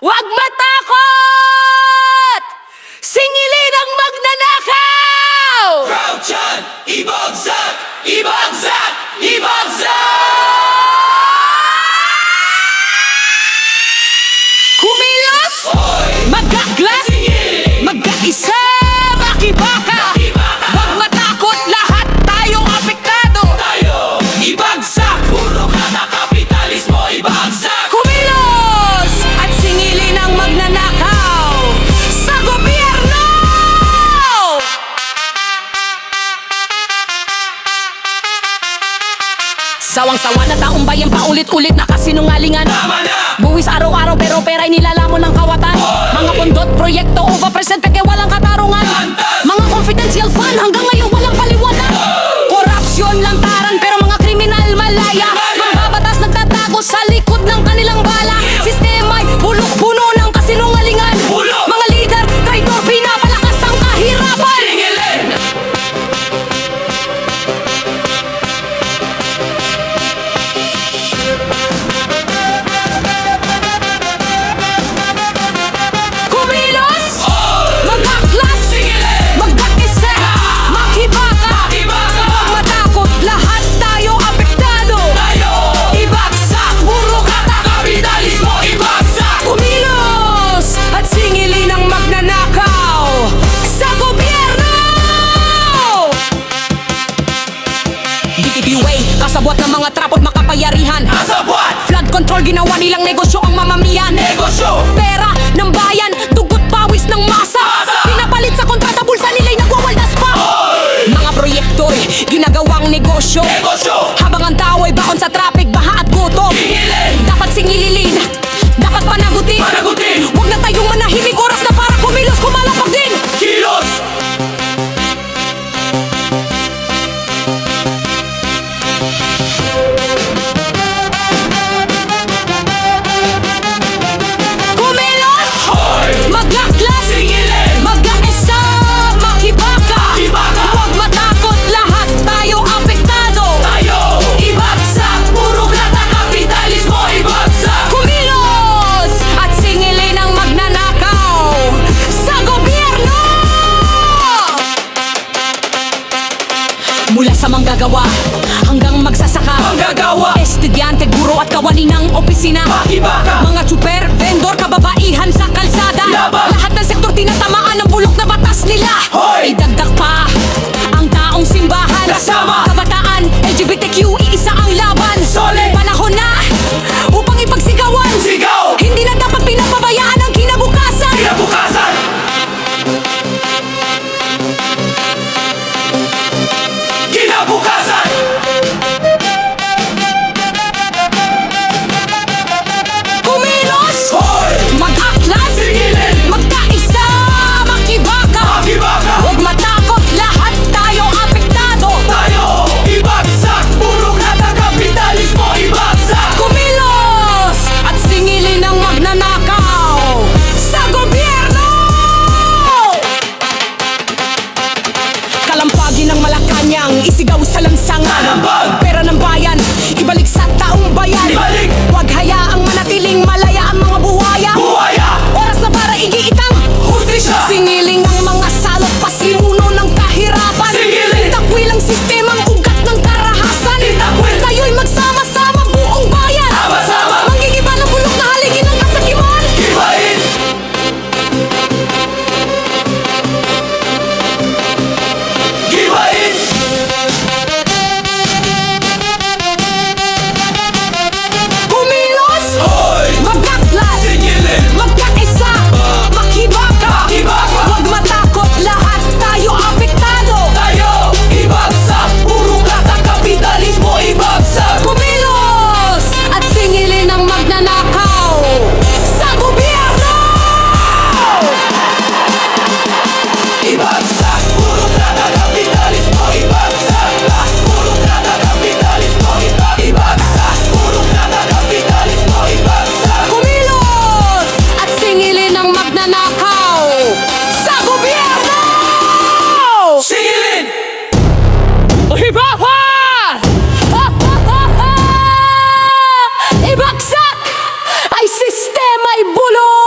Huwag matakot! Singilin ang magnanakaw! Crouch yan! Ibagsak! Ibagsak! Ibagsak! Kumilos! Magkaklas! Magkaisa! Sawang-sawa na taong bayan paulit-ulit na kasinungalingan. Tama na! Buwis araw-araw pero pera'y nilalamon ng kawatan. Mga pundot, proyekto, overpresent peke walang katarungan. Mga confidential fund hanggang ngayon walang paliwanag. Korupsyon, lantaran pero mga kriminal malaya. Mambabatas nagtatago sa likod ng kanilang bala. Sistema'y bulok-puno ng kasabwat ng mga trapot makapayarihan Asabwat! Flood control ginawa nilang negosyo ang mamamiyan Negosyo! Pera ng bayan, dugot pawis ng masa Mula sa manggagawa hanggang magsasaka Manggagawa! Estudyante, guro at kawani ng opisina Makibaka! Mga super, vendor, kababaihan sa kalsada Laban! Lahat ng sektor tinatamaan Ikaw sa lansangan Alambag! Pera ng bayan Ibalik sa taong bayan Ibalik! Huwag hayaang manatiling malaya ang mga buwaya Buwaya! Oras na para igiitang Hustisya! Singil mai bulun.